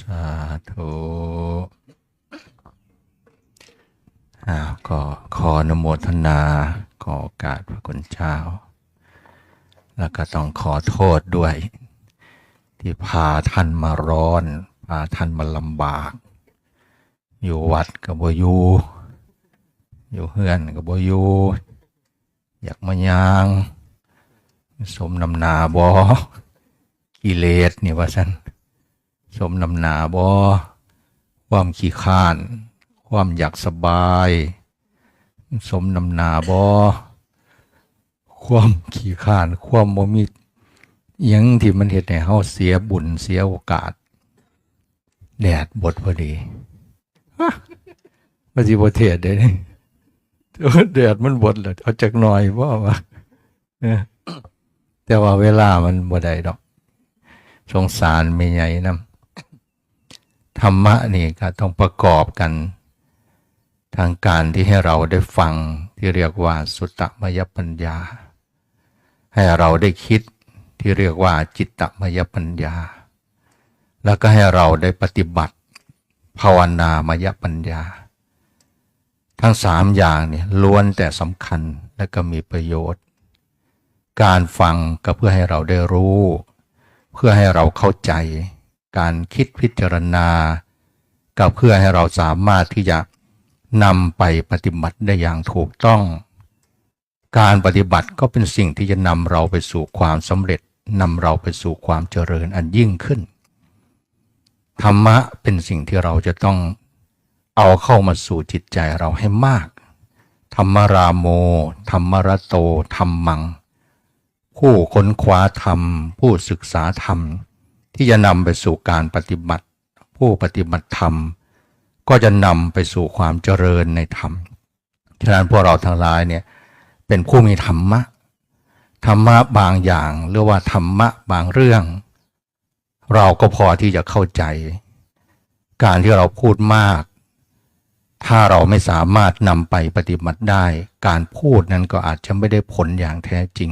สาธุอ้าวก็ขออนุโมทนาขอโอกาสพระคุณเจ้า แล้วก็ต้องขอโทษด้วย ที่พาท่านมาร้อน พาท่านมาลำบาก อยู่วัดกับบอยู่อยู่เฮือนกับบอยู่อยากมายาง สมนำนาบอกิเลสนี่ว่าสัน สมนำหนาบอความขี้ข้าน ความอยากสบาย สมนำหนาบอความขี้ข้าน ความโมมีอิหยังที่มันเหตุให้เฮาเสียบุญเสียโอกาส แดดบดพอดีมาสิบเทศได้นี่แดดมันบดเลยเอาจากหน่อยว่าว่าแต่ว่าเวลามันบ่ได้ดอก สงสารไม่ใหญ่นะ ธรรมะนี่ก็ต้องประกอบกัน ทางการที่ให้เราได้ฟังที่เรียกว่าสุตตมยปัญญา ให้เราได้คิดที่เรียกว่าจิตตมยปัญญา แล้วก็ให้เราได้ปฏิบัติ ภาวนามยปัญญา ทั้งสามอย่างเนี่ยล้วนแต่สำคัญและก็มีประโยชน์ การฟังก็เพื่อให้เราได้รู้ เพื่อให้เราเข้าใจ การคิดพิจารณา ก็เพื่อให้เราสามารถที่จะนำไปปฏิบัติได้อย่างถูกต้อง การปฏิบัติก็เป็นสิ่งที่จะนำเราไปสู่ความสำเร็จนำเราไปสู่ความเจริญอันยิ่งขึ้น ธรรมะเป็นสิ่งที่เราจะต้องเอาเข้ามาสู่จิตใจเราให้มาก ธรรมราโม ธรรมรโต ธรรมัง ผู้ค้นคว้าธรรม ผู้ศึกษาธรรม ที่จะนำไปสู่การปฏิบัติ ผู้ปฏิบัติธรรม ก็จะนำไปสู่ความเจริญในธรรม ฉะนั้นพวกเราทั้งหลายเนี่ยเป็นผู้มีธรรมะ ธรรมะบางอย่างหรือว่าธรรมะบางเรื่อง เราก็พอที่จะเข้าใจ การที่เราพูดมาก ถ้าเราไม่สามารถนำไปปฏิบัติได้ การพูดนั้นก็อาจจะไม่ได้ผลอย่างแท้จริง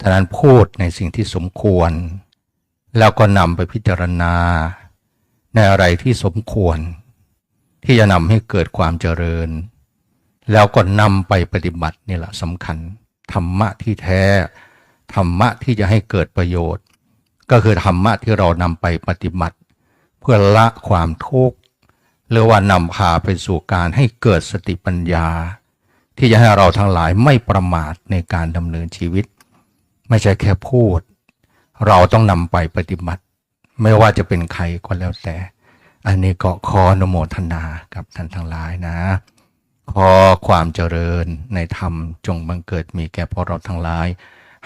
ฉะนั้นพูดในสิ่งที่สมควร แล้วก็นำไปพิจารณา ในอะไรที่สมควร ที่จะนำให้เกิดความเจริญ แล้วก็นำไปปฏิบัตินี่แหละสำคัญ ธรรมะที่แท้ ธรรมะที่จะให้เกิดประโยชน์ ก็คือธรรมะที่เรานำไปปฏิบัติ เพื่อละความทุกข์หรือว่านำพาไปสู่การให้เกิดสติปัญญา ที่จะให้เราทั้งหลายไม่ประมาทในการดำเนินชีวิต ไม่ใช่แค่พูด เราต้องนำไปปฏิบัติ ไม่ว่าจะเป็นใครก็แล้วแต่ อันนี้ก็ขออนุโมทนากับท่านทั้งหลายนะขอความเจริญในธรรมจงบังเกิดมีแก่พวกเราทั้งหลาย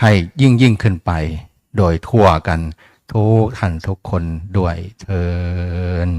ให้ยิ่งยิ่งขึ้นไป โดยทั่วกันทุกท่านทุกคนด้วยเทิน